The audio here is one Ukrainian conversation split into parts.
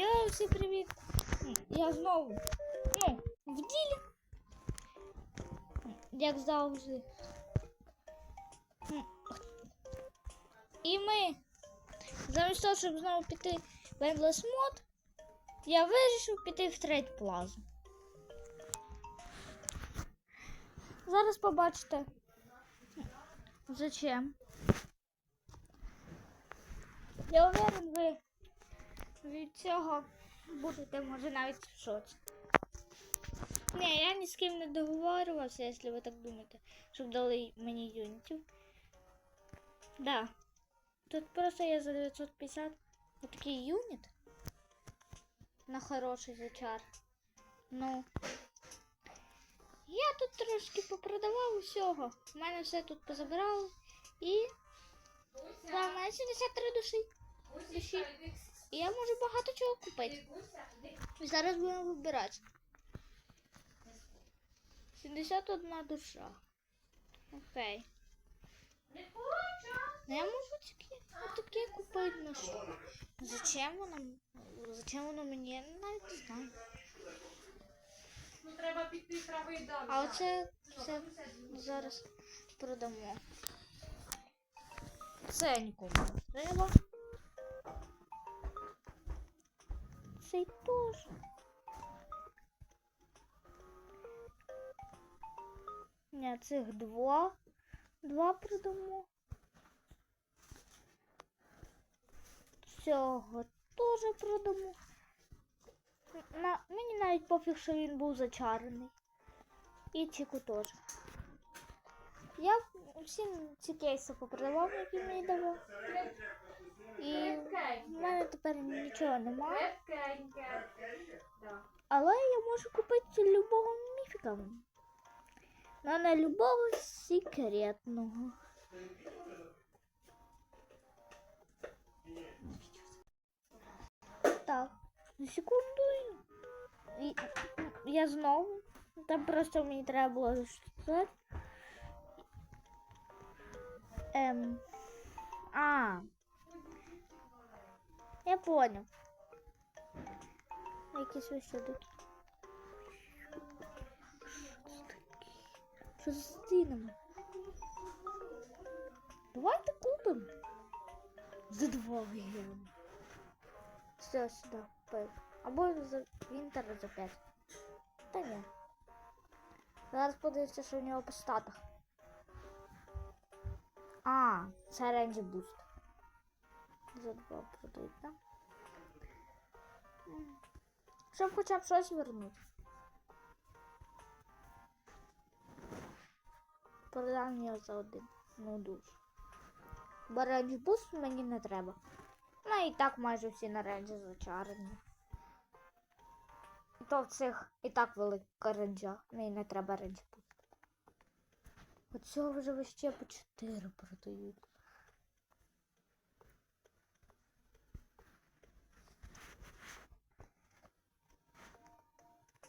Йоу, всім привіт! Я знову ну, в ділі. Як завжди. І ми, замість того, щоб знову піти в Endless Mod, я вирішив піти в Trade Plaza. Зараз побачите. Зачем? Я уверен, ви від цього будете, може, навіть в шоці. Ні, я ні з ким не договорювався, якщо ви так думаєте, щоб дали мені юнітів. Да. Тут просто є за 950 отакий юніт на хороший зачар. Ну. Я тут трошки попродавав усього. У мене все тут позабирали. І. Да, у мене 73 душі. Душі. І я можу багато чого купити. Зараз будемо вибирати. 71 душа. Окей. Ну я можу такі, такі купити на що. Зачем воно? Зачем воно мені? Я навіть не знаю. Ну треба піти трави далі. А оце це зараз продамо. Це нікому не треба. Цей теж. Ні, цих два. Два продамо. Цього теж продамо. На, мені навіть пофіг, що він був зачарений. І Чіку теж. Я всі ці кейси попродавав, які мені давав. І в мене тепер нічого немає. Але я можу купити любого міфіка. Но не любого секретного. Так, на секунду. І, я знову. Там просто мені треба було сказати. Ем. А. Я понял. Якісь ось сюди. Що за стінами? Давайте купимо. За два гривні. Все сюди. Або за Вінтер за 5. Та ні. Зараз подивимося, що у нього по статах. А, це ренджі буст. За два? М. Щоб хоча б щось вернути. Продам його за один. Ну дуже. Бо буст мені не треба. Ну і так майже всі на ренджі зачарені. І то в цих і так велика ренджа. Мені не треба ренджі буст. Оцього вже ще по 4 продають.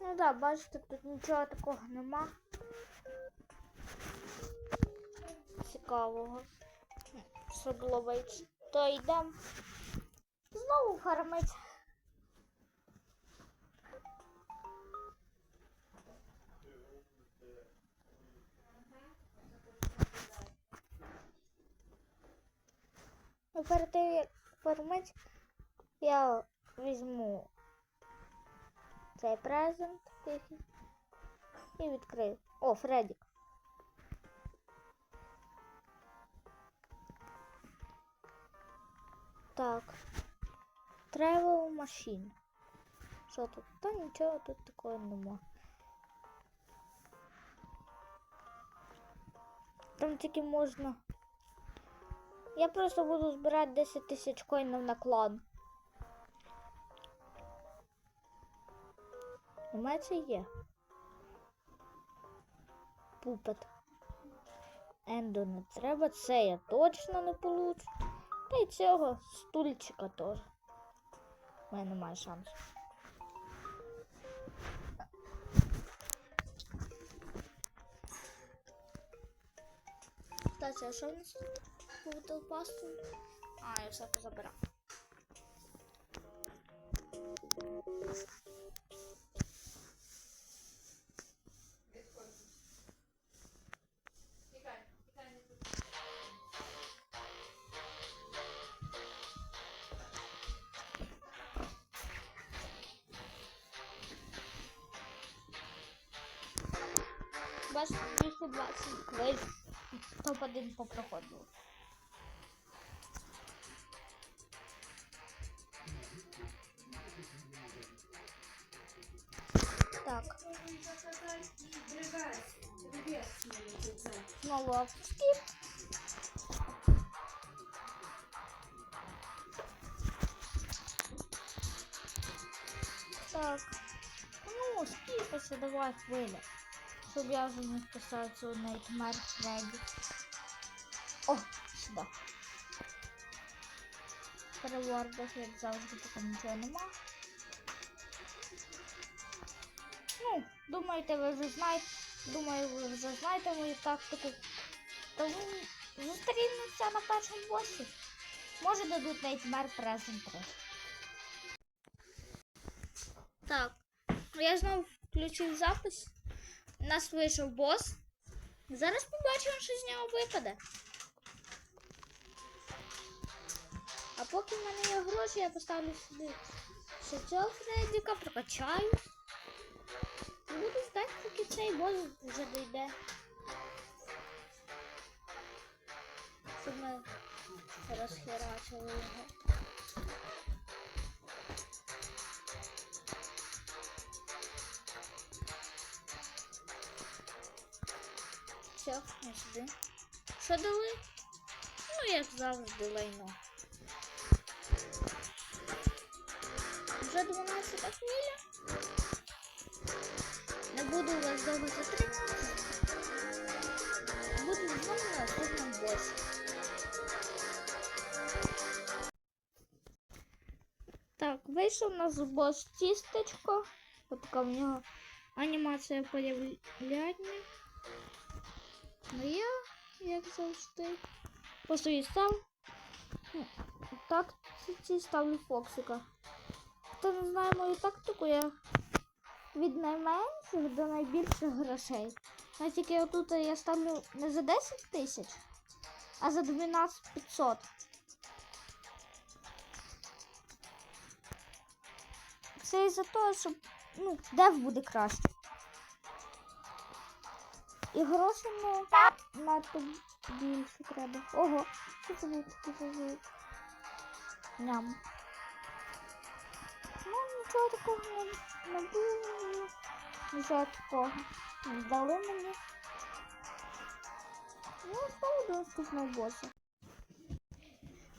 Ну да, бачите, тут нічого такого нема. Цікавого. Ловить. То йдемо знову фармить. Ну, перед тим, як фармить, я візьму цей презент і відкрию. О, Фредік. Так. Travel Machine. Що тут? Та нічого тут такого нема. Там тільки можна. Я просто буду збирати 10 тисяч коїнів на клан. Мене це є. Пупет. Ендо не треба, це я точно не получу. Та й цього стульчика теж. У мене немає шансу. Кстати, а що в нас Battle Pass? А, я все позабирав. Бачиш, 220 хвиль. Топ-1 по проходу. Так, автоскіп. Так. Ну, скіпайся, давай хвиля. Щоб я вже не писав цю Nightmare Freddy. О, сюди. Перевордах, як завжди, поки нічого нема. Ну, думаєте, ви вже знаєте. Думаю, ви вже знаєте мою тактику. Тому зустрінемося на першому босі. Може дадуть Nightmare Present 3. Так, я знову включив запис. Нас вийшов бос. Зараз побачимо, що з нього випаде. А поки в мене є гроші, я поставлю сюди ще цього Фреддіка, прокачаю. І буду ждати, поки цей бос вже дійде. Щоб ми розхерачили його. Все, не сюди. Що дали? Ну, як завжди лайно. Вже 12 хвиля. Не буду вас довго затримувати. Буду з вами на наступному босі. Так, вийшов у нас бос тістечко. Така в нього анімація появляння. Ну я, як завжди, по своїй став. Так, ці ставлю Фоксика. Хто не знає мою тактику, я від найменших до найбільших грошей. Ну, тільки отут я ставлю не за 10 тисяч, а за 12 500. Це із-за того, щоб ну, дев буде краще. І грошей ну, надто більше треба. Ого, що це буде таке за? Ням. Ну, нічого такого не, не було. Нічого такого. Не Дали мені. Ну, знову до наступного боса.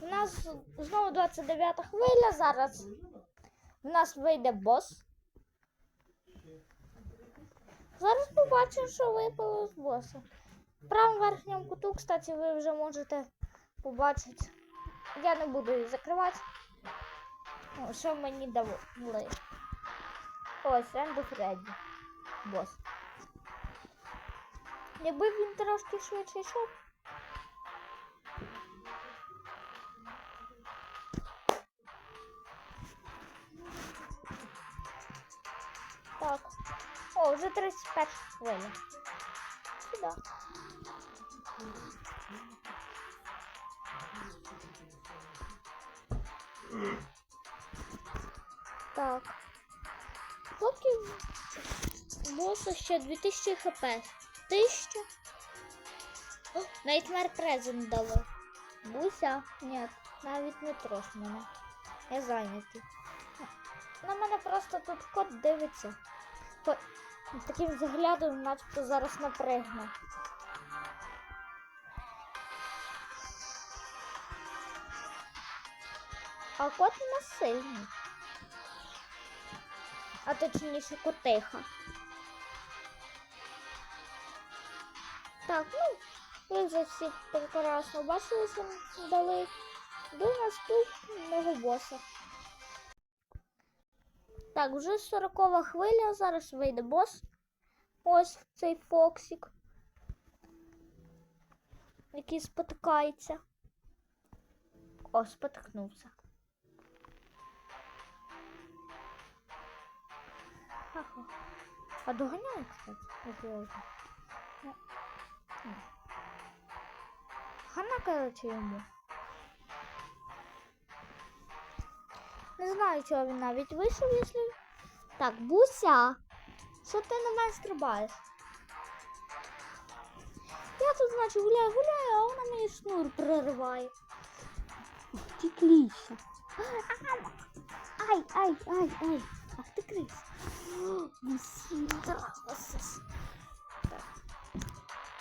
У нас знову 29 хвиля зараз. У нас вийде бос. Зараз побачимо, що випало з боса. В правому верхньому куту, кстати, ви вже можете побачити. Я не буду її закривати. О, що мені дали. Ось, Рендо Фредді. Бос. Якби він трошки швидше йшов. О, вже 35 хвиля. Сюди. Так. Поки боса ще 2000 хп. 1000. О, Nightmare Present дали. Буся? Ні, навіть не трош мене. Я зайнятий. На мене просто тут кот дивиться. Таким взглядом, начебто зараз напригне. А кот у нас сильний. А точніше котиха. Так, ну, ви вже всі прекрасно бачили, що дали до наступного боса. Так, вже 40 хвиля, зараз вийде бос. Ось цей Фоксик. Який спотикається. О, спотикнувся. Ха-ха. А доганяє, кстати. Ну. Хана, короче, йому. Не знаю, чого він навіть вийшов, якщо. Так, Буся, що ти на мене стрибаєш? Я тут, значить, гуляю, гуляю, а вона мені шнур прориває. Ти кліща. Ай, ай, ай, ай. Ах ти крис.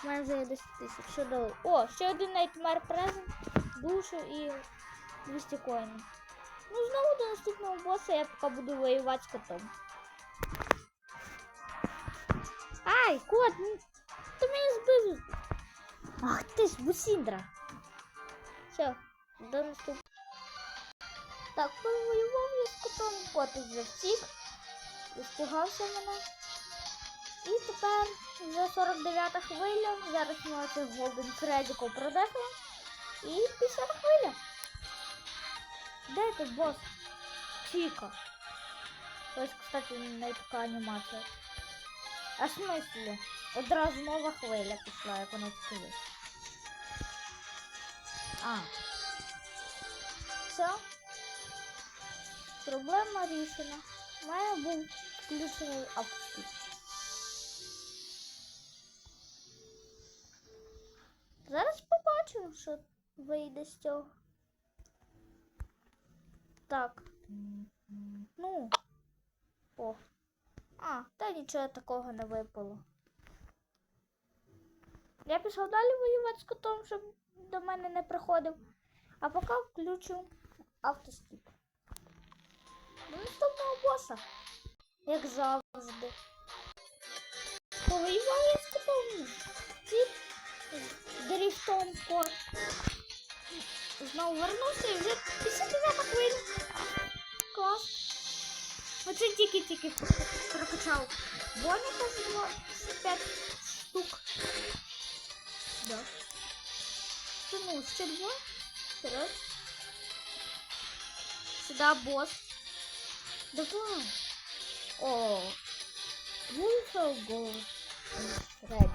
У мене вже є 10 тисяч. Що? О, ще один Nightmare Present, душу і 200 коїнів. Ну, знову до наступного боса я поки буду воювати з котом. Ай, кот, ну, ти мене збив. Ах ти ж, бусіндра. Все, до наступного. Так, повоював я з котом, кот вже втік. Іспугався мене. І тепер вже 49 хвиля. Зараз ми оце Голден Фредіко продефимо. І 50 хвиля. Де ти, бос? Чіка. Ось, кстати, не така анімація. А в смислі? Одразу нова хвиля пішла, як. А. Все. Проблема рішена. Мене був включений автоскіп. Зараз побачимо, що вийде з цього. Так. Ну. О. А, та нічого такого не випало. Я пішов далі воювати з котом, щоб до мене не приходив. А поки включу автоскіп. До наступного боса. Як завжди. Повоював я з котом. Дріфтом кот. Знову вернувся і вже 59 хвилин. Клас. Оце тільки-тільки прокачав. Боніка з 25 штук. Да. Ну, ще два. Вперед. Сюда босс. Давай. О. Вийшов гол. Реди.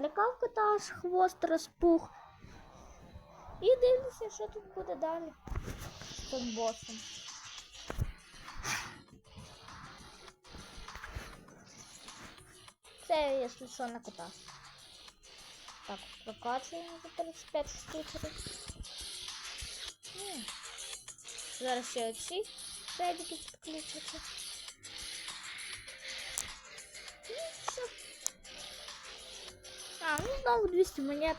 Налякав кота аж хвост розпух. І дивлюся, що тут буде далі з цим босом. Це, якщо що, на кота. Так, прокачуємо за 35 штучок. Зараз ще оці федики підключаться. А, ну знову 200 монет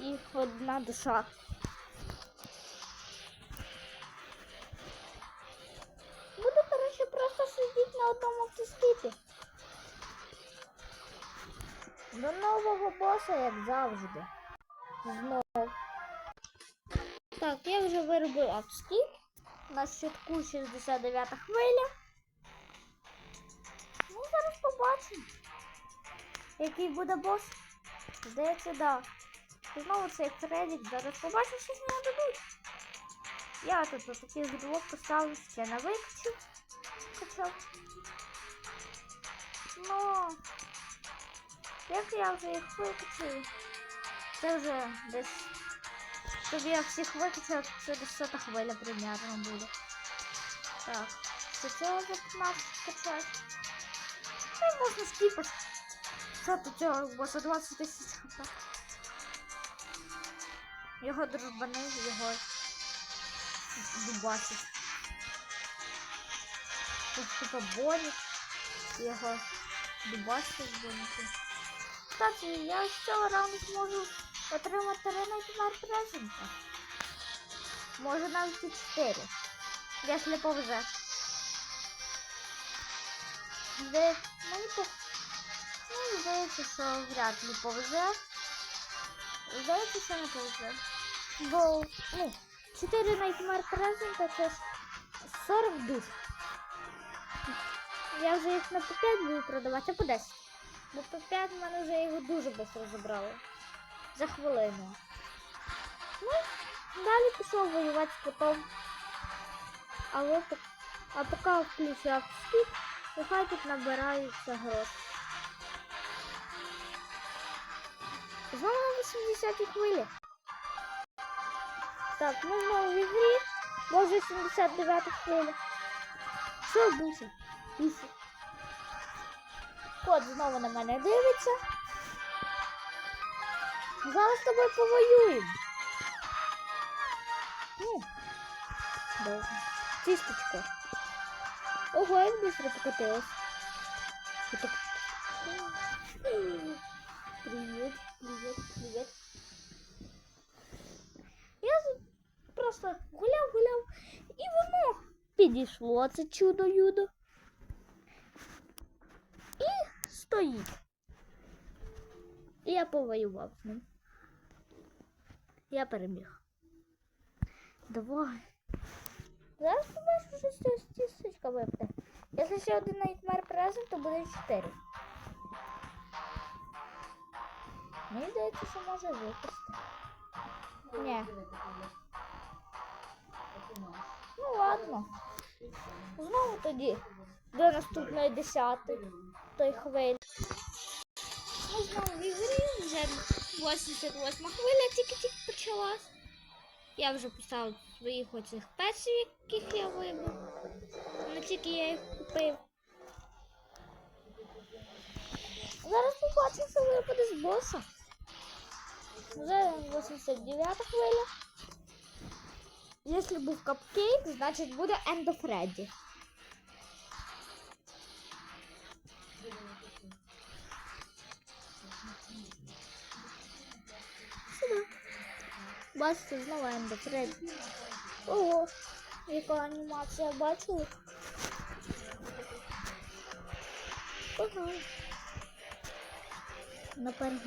і одна душа. Буду, коротше, просто сидіти на одному автоскіпі. До нового боса, як завжди. Знов. Так, я вже виробив автоскіп. На щитку 69 хвиля. Ну, зараз побачимо. Який буде бос? Здається, да. Знову цей Фредік. Зараз побачимо, що нього дадуть. Я тут ось таких двох поставив ще на викачу. Качав. Ну, як я вже їх викачую, це вже десь. Щоб я всіх викачав, це десь сота хвиля примерно буде. Так, це цього вже 15 качати. Ну, можна скіпати. Що тут цього боса 20 тисяч хп. Його дружбани, його дубасить. Тут типа бонік, його дубасить з. Кстати, я з цього раунду зможу отримати ренайтмар презента. Може навіть і 4. Якщо повезе. Де мені по... Здається, що вряд ли повезе. Здається, що не повезе. Бо, ну, 4 Nightmare презента це 40 душ. Я вже їх не по 5 буду продавати, а по 10. Бо по 5 в мене вже його дуже швидко забрали. За хвилину. Ну, Далі пішов воювати з котом. Але так- а поки включав скіп, нехай тут набираються гроші. Знову на 80 хвилі. Так, ми знову в ігрі. Може 79 хвиля. Що Буся? Буся. Кот знову на мене дивиться. Зараз з тобою повоюємо. Добре. Тісточко. Ого, як быстро покатилась. Підійшло, це чудо-юдо. І стоїть. І я повоював з ним. Я переміг. Давай. Зараз що з цього стісочка випаде. Якщо ще один найтмер презент, то буде 4. Мені здається, що може випасти. Ні. Ну ладно. Знову тоді. До наступної десятої. Той хвилі. Ми знову в ігрі, вже 88 хвиля тільки-тільки почалась. Я вже поставив своїх оцих песів, яких я вибив. Не тільки я їх купив. Зараз побачимо, що випаде з боса. Вже 89 хвиля. Якщо був капкейк, значить буде Ендо Фредді. Сюди. Бачите, знову Ендо Фредді. Ого, яка анімація бачили? Погнали. Наперед.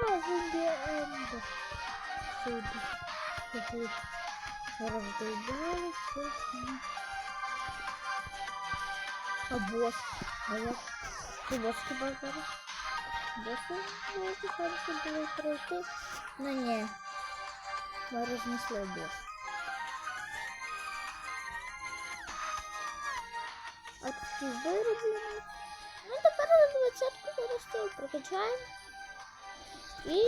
Зомбі Ендо. Сюди. Сюди. Роздивляються. А бос? А як? Ти бос хіба зараз? Босу можете зараз було пройти? Ну ні. Ми рознесли бос. А такі 20 зараз прокачаємо. І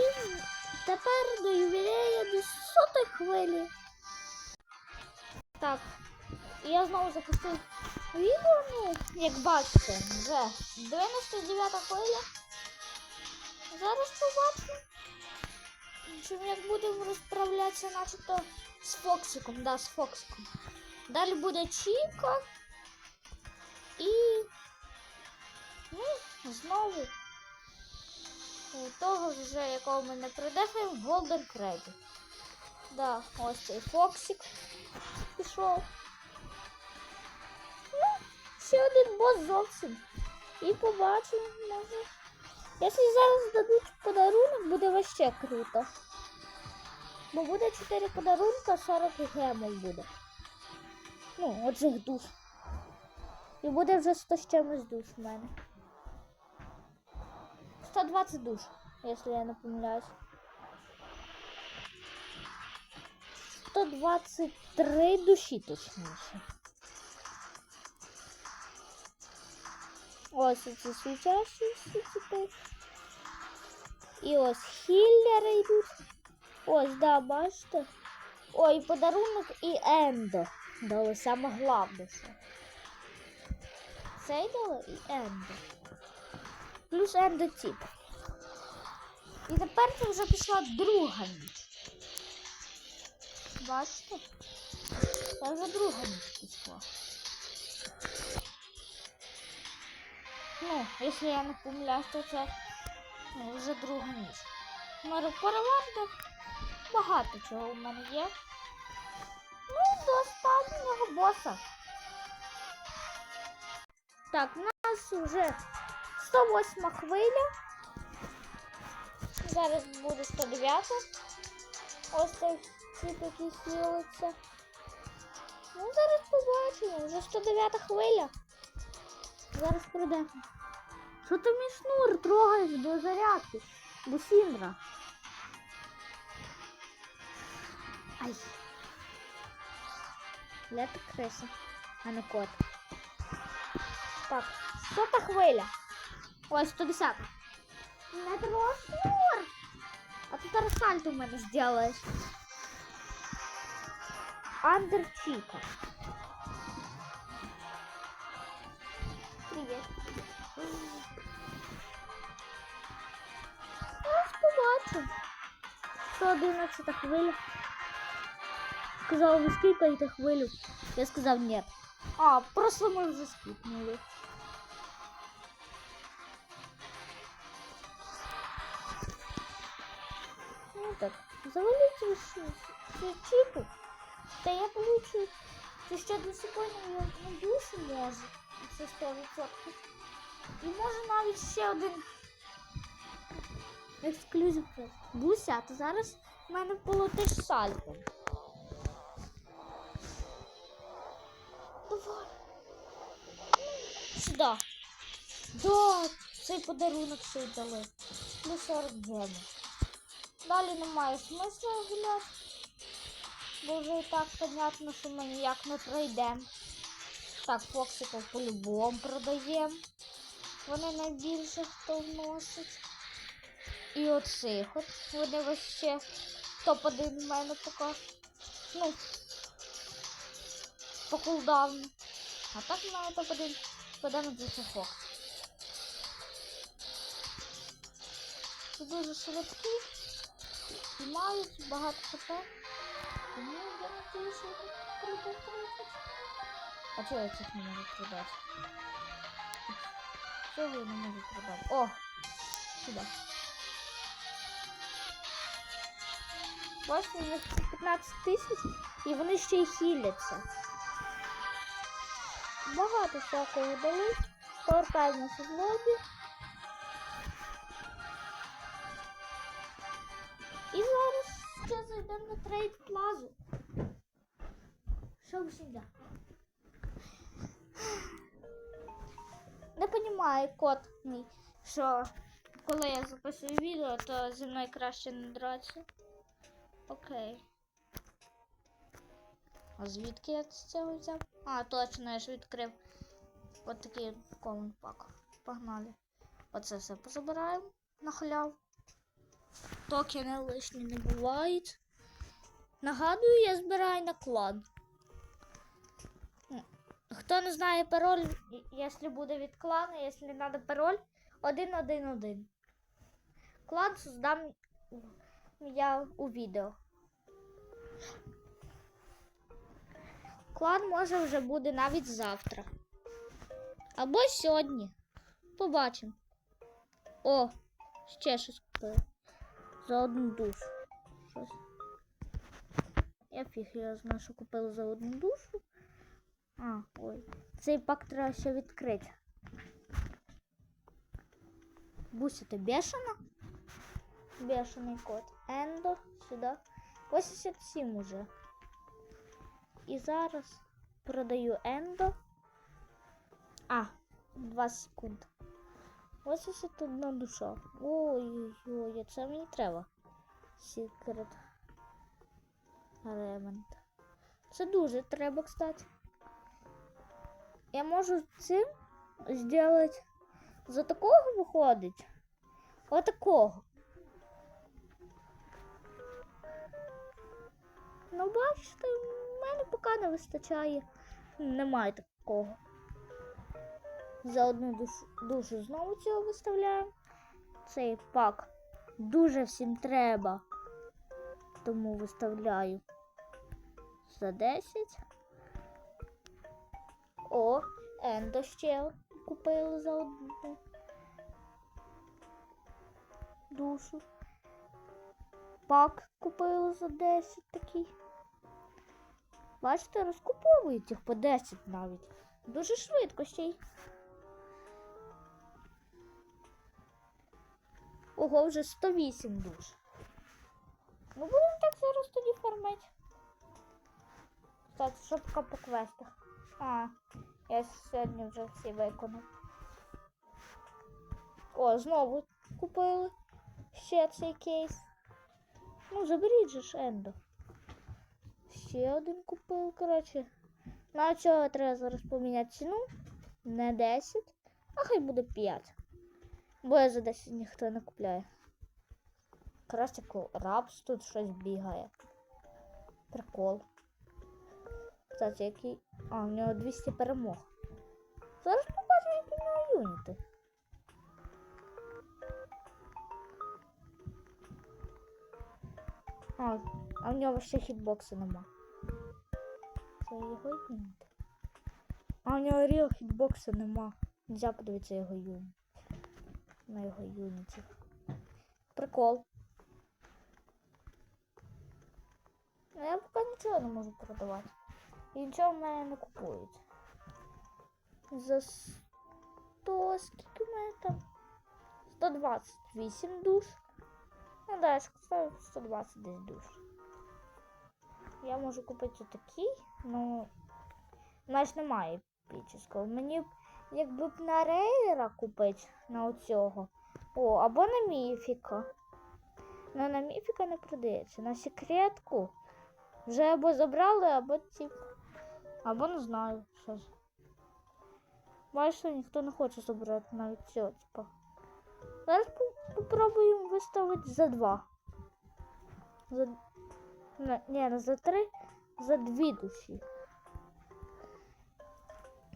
тепер до ювілея до сотої хвилі. Так, і я знову запустив відео, ну, як бачите, вже 99 хвиля. Зараз побачимо. Чим як будемо розправлятися начебто з Фоксиком, да, з Фоксиком. Далі буде Чіка. І ну, знову У того вже, якого ми не придефаємо, Голден Фредді. Да, ось цей Фоксик пішов. Ну, ще один бос зовсім. І побачимо, може. Якщо зараз дадуть подарунок, буде вообще круто. Бо буде 4 подарунка, 40 гемов буде. Ну, оцих душ. І буде вже 100 з чимось душ в мене. 120 душ, если я не помиляюсь. 123 душі точніше. Ось ці сучасні типи. І ось хіллери йдуть. Ось, да, бачите? Ой, подарунок і ендо. Дали саме головніше. Цей дали і ендо плюс ендотіп. І тепер це вже пішла друга ніч. Бачите? Це вже друга ніч пішла. Ну, якщо я не помиляюсь, то це ну, вже друга ніч. Може переважно багато чого у мене є. Ну, до останнього боса. Так, у нас вже 108 хвиля. Зараз буде 109. Ось тип, який хілиться. Ну, зараз побачимо. Вже 109 хвиля. Зараз прийде. Що ти мій шнур трогаєш до зарядки? До Сіндра. Ай. Лето криса, а не кот. Так, сота хвиля. Ой, 110. Не трогай шнур. А ти зараз сальто в мене зробиш. Андерчика. Привіт. Ось побачу. 111 хвиля. Сказав, ви скіпаєте хвилю. Я сказав ні. А, просто ми вже скіпнули. Так, завалите все, все чипы. Да я получу. Це ще до сьогодні я на душу можу. Це 100%. І може навіть ще один ексклюзив. Буся, то зараз в мене полетиш сальто. Давай. Сюди. Да, цей подарунок й дали. Плюс 40 гемів. Далі немає смисла гуляти. Бо вже і так понятно, що ми ніяк не пройдемо. Так, фоксиків по-любому продаємо. Вони найбільше хто вносить. І оцих от вони вообще топ-1 в мене поки. Ну, по кулдауну. А так в мене топ-1 подано за це фокс. Це дуже швидкі. І мають багато хп. Тому я надію, що прийде прийде. А чого я цих не можу продати? Чого я не можу продати? О! Сюди. Бачите, у них 15 тисяч і вони ще й хіляться. Багато всякого дали. Повертаємося в лобі. І зараз ще зайдемо на трейд плазу. Щоб сюди. Не розумію кот мій, що коли я записую відео, то зі мною краще не драться. Окей. А звідки я цього взяв? А, точно, я ж відкрив. От такий комент пак. Погнали. Оце все позабираємо на халяву. Токени лишні не бувають. Нагадую, я збираю на клан. Хто не знає пароль, якщо буде від клану, якщо треба пароль, 111. Клан создам я у відео. Клан може вже буде навіть завтра. Або сьогодні. Побачимо. О, ще щось купив. За одну душу. Щось. Я фіг знаю, що купила за одну душу. А, ой. Цей пак треба ще відкрити. Буся, ти бешена? Бешений кот. Ендо, сюди. 87 уже. І зараз продаю ендо. А, 2 секунди. 81 душа. Ой-ой-ой, це мені треба. Секрет. Ремонт. Це дуже треба, кстати. Я можу цим зробити. За такого виходить. Отакого. Ну, бачите, в мене поки не вистачає. Немає такого. За одну душу, душу знову цього виставляємо. Цей пак дуже всім треба. Тому виставляю за 10. О, ендо ще купили за одну душу. Пак купили за 10 такий. Бачите, розкуповують їх по 10 навіть. Дуже швидко ще й. Ого, вже 108 душ. Ну будемо так зараз тоді фармити. Так, що поки по квестах. А, я сьогодні вже всі виконав. О, знову купили ще цей кейс. Ну, заберіть же ж Ендо. Ще один купив, коротше. На цього треба зараз поміняти ціну. Не 10, а хай буде 5. Бо я за 10 ніхто не купляє. Краще рапс тут щось бігає. Прикол. Кстати, який. А, в нього 200 перемог. Зараз побачу, які в нього юніти. А, а в нього ще хітбоксу нема. Це його юніт. А в нього ріл хітбоксу нема. Нельзя подивитися його юніт. На його юнітів. Прикол. Я поки нічого не можу продавати. І нічого в мене не купують. За 100, скільки в мене там? 128 душ. Ну да, я сказав, 120 десь душ. Я можу купити отакий, ну. Нас немає епічного. Мені якби б на рейдера купити на оцього. О, або на міфіка. Ну на міфіка не продається. На секретку вже або забрали, або ті. Або не знаю. Що. Бачите, ніхто не хоче забрати навіть цього, типа. Зараз по- попробуємо виставити за два. За... Не, не за три, за дві душі.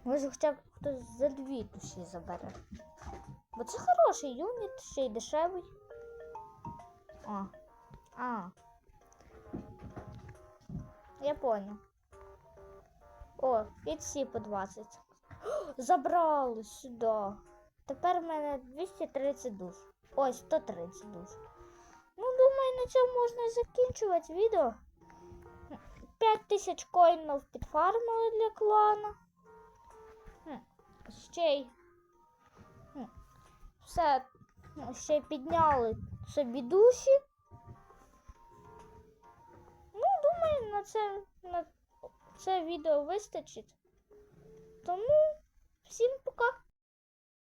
Може хоча б хтось за дві душі забере. Бо це хороший юніт, ще й дешевий. А. А. Я понял. О, і ці по 20. Забрали сюди. Тепер в мене 230 душ. Ой, 130 душ. Ну, думаю, на цьому можна і закінчувати відео. 5000 коїнів підфармили для клана. Ще й. Все. ну, Ще підняли собі душі. Ну, думаю, на це, на це відео вистачить. Тому всім пока.